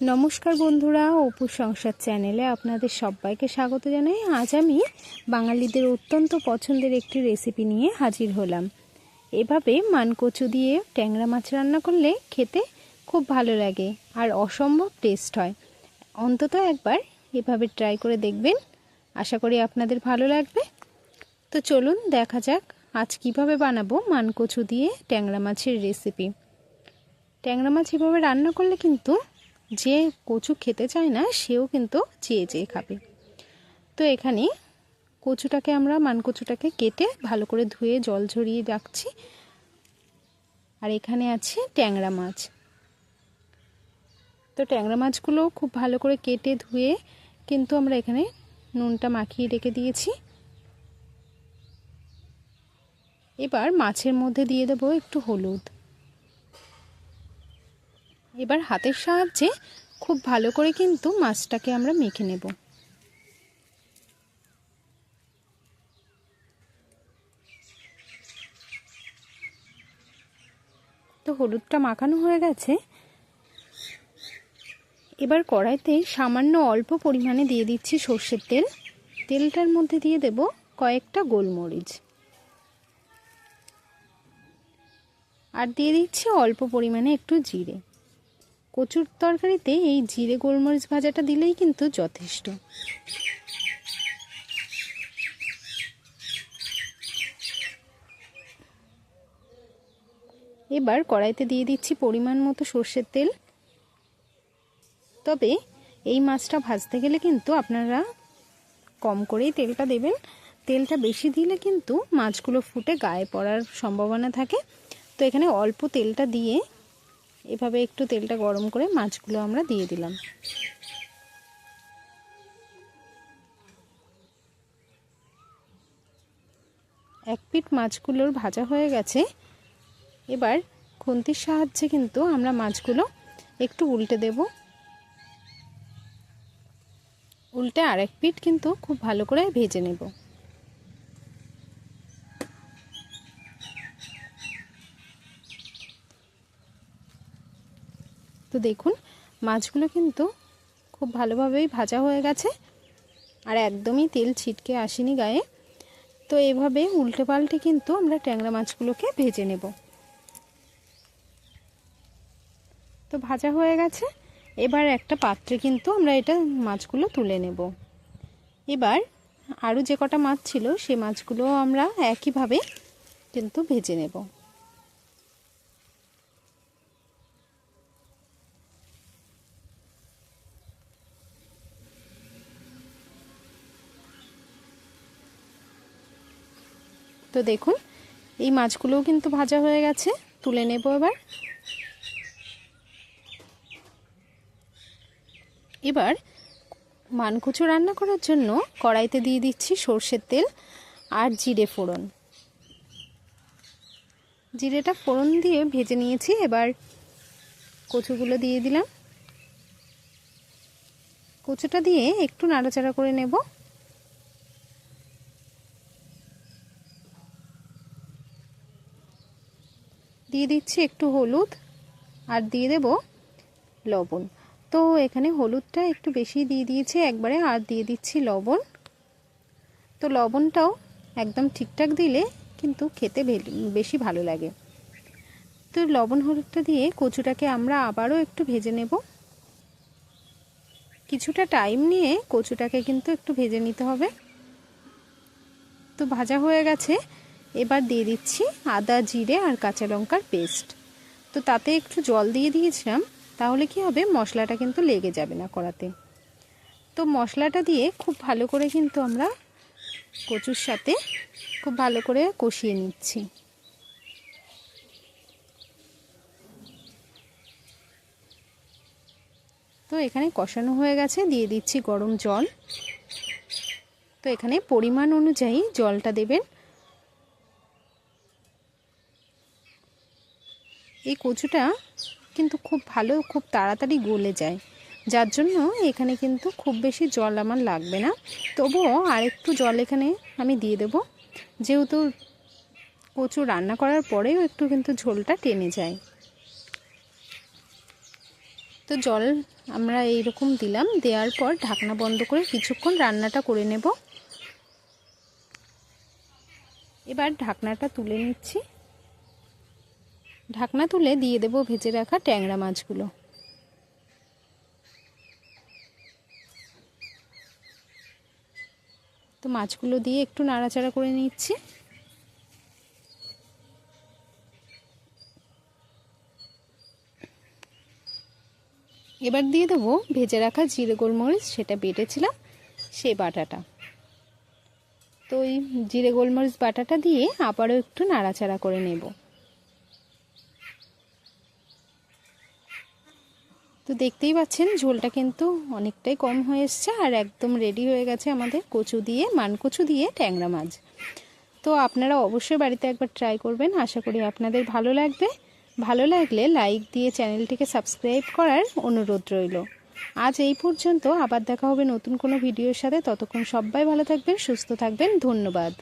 নমস্কার বন্ধুরা, অপু সংসার চ্যানেলে আপনাদের সবাইকে স্বাগত জানাই। আজ আমি বাঙালিদের অত্যন্ত পছন্দের একটি রেসিপি নিয়ে হাজির হলাম। এভাবে মানকচু দিয়ে ট্যাংরা মাছ রান্না করলে খেতে খুব ভালো লাগে আর অসম্ভব টেস্ট হয়। অন্তত একবার এভাবে ট্রাই করে দেখবেন। আশা করি আপনাদের ভালো লাগবে। তো চলুন দেখা যাক আজ কীভাবে বানাবো মানকচু দিয়ে ট্যাংরা মাছের রেসিপি ট্যাংরা মাছ এভাবে রান্না করলে কিন্তু যে কচু খেতে চায় না, সেও কিন্তু চেয়ে চেয়ে খাবে। তো এখানে কচুটাকে আমরা মান কচুটাকে কেটে ভালো করে ধুয়ে জল ঝরিয়ে রাখছি। আর এখানে আছে ট্যাংরা মাছ। তো ট্যাংরা মাছগুলো খুব ভালো করে কেটে ধুয়ে কিন্তু আমরা এখানে নুনটা মাখিয়ে রেখে দিয়েছি। এবার মাছের মধ্যে দিয়ে দেবো একটু হলুদ। এবার হাতের সাহায্যে খুব ভালো করে কিন্তু মাছটাকে আমরা মেখে নেব। তো হলুদটা মাখানো হয়ে গেছে। এবার কড়াইতে সামান্য অল্প পরিমাণে দিয়ে দিচ্ছি সর্ষের তেল। তেলটার মধ্যে দিয়ে দেব কয়েকটা গোলমরিচ। আর দিয়ে দিচ্ছি অল্প পরিমাণে একটু জিরে। কচুর তরকারিতে এই জিরে গোলমরিচ ভাজাটা দিলেই কিন্তু যথেষ্ট। এবার কড়াইতে দিয়ে দিচ্ছি পরিমাণ মতো সর্ষের তেল। তবে এই মাছটা ভাজতে গেলে কিন্তু আপনারা কম করেই তেলটা দেবেন। তেলটা বেশি দিলে কিন্তু মাছগুলো ফুটে গায়ে পড়ার সম্ভাবনা থাকে। তো এখানে অল্প তেলটা দিয়ে এভাবে একটু তেলটা গরম করে মাছগুলো আমরা দিয়ে দিলাম। এক পিঠ মাছগুলোর ভাজা হয়ে গেছে। এবার খুন্তির সাহায্যে কিন্তু আমরা মাছগুলো একটু উল্টে দেব। উল্টে আরেক পিঠ কিন্তু খুব ভালো করে ভেজে নেব। তো দেখুন, মাছগুলো কিন্তু খুব ভালোভাবেই ভাজা হয়ে গেছে আর একদমই তেল ছিটকে আসেনি গায়ে। তো এভাবে উল্টে পাল্টে কিন্তু আমরা ট্যাংরা মাছগুলোকে ভেজে নেব। তো ভাজা হয়ে গেছে। এবার একটা পাত্রে কিন্তু আমরা এটা মাছগুলো তুলে নেব। এবার আরও যে কটা মাছ ছিল, সে মাছগুলো আমরা একইভাবে কিন্তু ভেজে নেব। তো দেখুন, এই মাছগুলোও কিন্তু ভাজা হয়ে গেছে। তুলে নেব এবার। এবার মানকুচো রান্না করার জন্য কড়াইতে দিয়ে দিচ্ছি সর্ষের তেল আর জিরে ফোড়ন। জিরেটা ফোড়ন দিয়ে ভেজে নিয়েছি, এবার কচুগুলো দিয়ে দিলাম। কচুটা দিয়ে একটু নাড়াচাড়া করে নেব। দিয়ে দিচ্ছি একটু হলুদ আর দিয়ে দেব লবণ। তো এখানে হলুদটা একটু বেশি দিয়ে দিয়েছি, একবারে আর দিয়ে দিচ্ছি লবণ। তো লবণটাও একদম ঠিকঠাক দিলে কিন্তু খেতে বেশি ভালো লাগে। তো লবণ হলুদটা দিয়ে কচুটাকে আমরা আবারও একটু ভেজে নেব। কিছুটা টাইম নিয়ে কচুটাকে কিন্তু একটু ভেজে নিতে হবে। তো ভাজা হয়ে গেছে। এবার দিয়ে দিচ্ছি আদা, জিরে আর কাঁচা লঙ্কার পেস্ট। তো তাতে একটু জল দিয়ে দিয়েছিলাম, তাহলে কি হবে, মশলাটা কিন্তু লেগে যাবে না কড়াতে। তো মশলাটা দিয়ে খুব ভালো করে কিন্তু আমরা কচুর সাথে খুব ভালো করে কষিয়ে নিচ্ছি। তো এখানে কষানো হয়ে গেছে, দিয়ে দিচ্ছি গরম জল। তো এখানে পরিমাণ অনুযায়ী জলটা দেবেন। এই কচুটা কিন্তু খুব ভালো, খুব তাড়াতাড়ি গলে যায়। যার জন্য এখানে কিন্তু খুব বেশি জল আমার লাগবে না। তবুও আরেকটু জল এখানে আমি দিয়ে দেব। যেহেতু কচু রান্না করার পরেও একটু কিন্তু ঝোলটা টেনে যায়। তো জল আমরা এইরকম দিলাম, দেওয়ার পর ঢাকনা বন্ধ করে কিছুক্ষণ রান্নাটা করে নেব। এবার ঢাকনাটা তুলে নিচ্ছি। ঢাকনা তুলে দিয়ে দেব ভেজে রাখা ট্যাংরা মাছগুলো। তো মাছগুলো দিয়ে একটু নাড়াচাড়া করে নিচ্ছি। এবার দিয়ে দেবো ভেজে রাখা জিরে গোলমরিচ, সেটা বেটেছিলাম সেই বাটাটা। তো ওই জিরে গোলমরিচ বাটাটা দিয়ে আবারও একটু নাড়াচাড়া করে নেব। তো দেখতেই পাচ্ছেন, ঝোলটা কিন্তু অনেকটাই কম হয়ে এসছে আর একদম রেডি হয়ে গেছে আমাদের কচু দিয়ে মানকচু দিয়ে ট্যাংরা মাছ। তো আপনারা অবশ্যই বাড়িতে একবার ট্রাই করবেন, আশা করি আপনাদের ভালো লাগবে। ভালো লাগলে লাইক দিয়ে চ্যানেলটিকে সাবস্ক্রাইব করার অনুরোধ রইল। আজ এই পর্যন্ত, আবার দেখা হবে নতুন কোনো ভিডিওর সাথে। ততক্ষণ সবাই ভালো থাকবেন, সুস্থ থাকবেন। ধন্যবাদ।